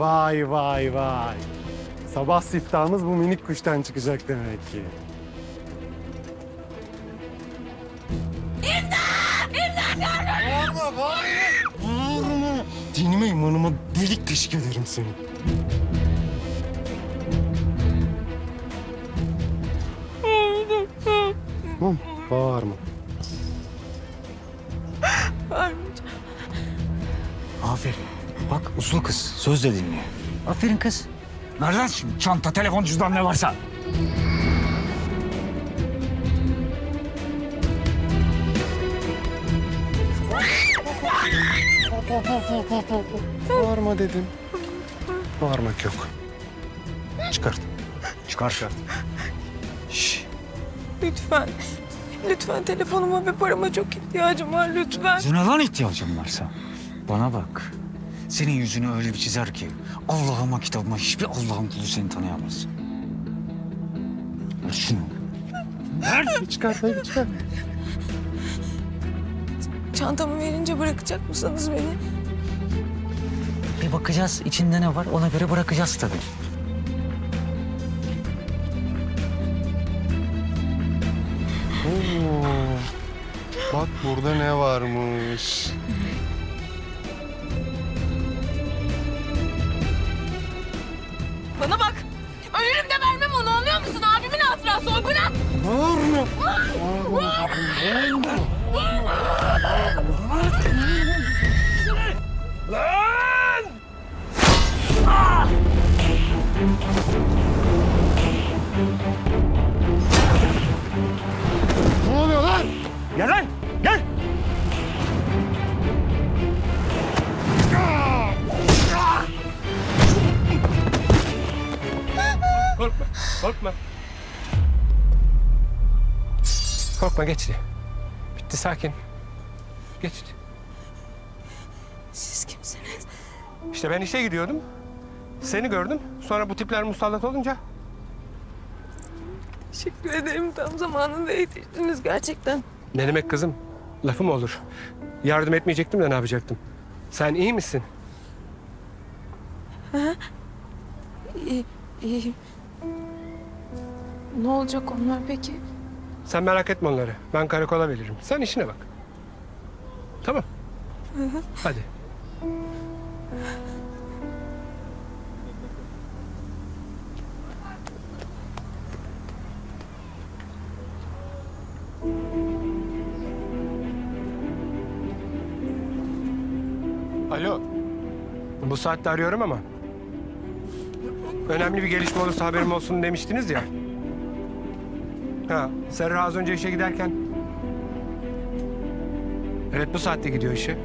Vay vay vay. Sabah siftahımız bu minik kuştan çıkacak demek ki. İmdat! İmdat! Bağırma, bağırma. Bağırma. Dinime imanıma delik deşik ederim seni. Tamam, bağırma. Aferin. Bak uslu kız. Söz de dinliyor. Aferin kız. Lan şimdi çanta, telefon, cüzdan ne varsa. Bağırma dedim. Bağırmak yok. Çıkart. Çıkar şart. Şş, Lütfen. Lütfen telefonuma ve parama çok ihtiyacım var lütfen. yüzüne lan ihtiyacım varsa. Bana bak. Senin yüzünü öyle bir çizer ki Allah'ıma kitabıma hiçbir Allah'ın kulu seni tanıyamaz. Ver şunu. Çıkart, haydi çıkart. Çantamı verince bırakacak mısınız beni? Bir bakacağız içinde ne var ona göre bırakacağız tabii. Oo, bak burada ne varmış. Bana bak. Ölürüm de vermem onu anlıyor musun? Abimin hatırası o bırak. Bağırma. Bağırma. Ne Korkma geçti. Bitti sakin. Geçti. Siz kimsiniz? İşte ben işe gidiyordum. Seni gördüm. Sonra bu tipler musallat olunca Teşekkür ederim. Tam zamanında yetiştiniz gerçekten. ne demek kızım? Lafı mı olur? Yardım etmeyecektim de ne yapacaktım? Sen iyi misin? İyi, iyiyim. Ne olacak onlar peki? Sen merak etme onları. Ben karakola veririm. Sen işine bak. Tamam. Hadi. Alo. Bu saatte arıyorum ama. Önemli bir gelişme olursa haberim olsun demiştiniz ya. Ha, Serra az önce işe giderken... Evet bu saatte gidiyor işe.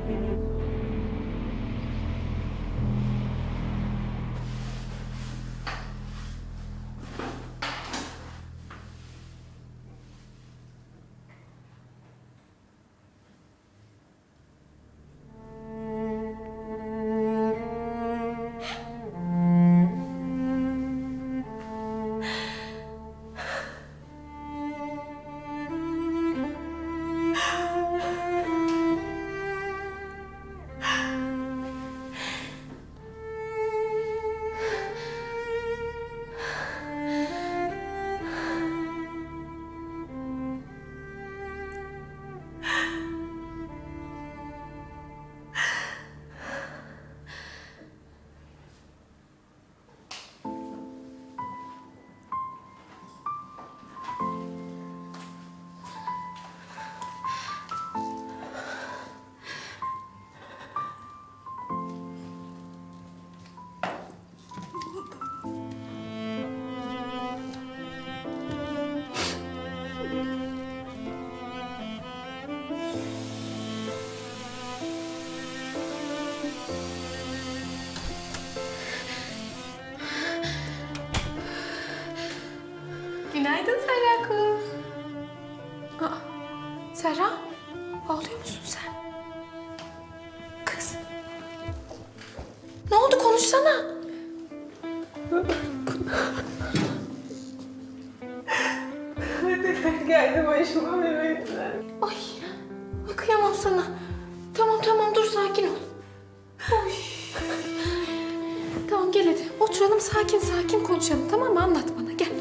Serra, ağlıyor musun sen? Kız. Ne oldu konuşsana. Geldi başıma Mehmetler. Ay, ay kıyamam sana. Tamam tamam dur sakin ol. Oy. Tamam oturalım sakin sakin konuşalım tamam mı? Anlat bana gel.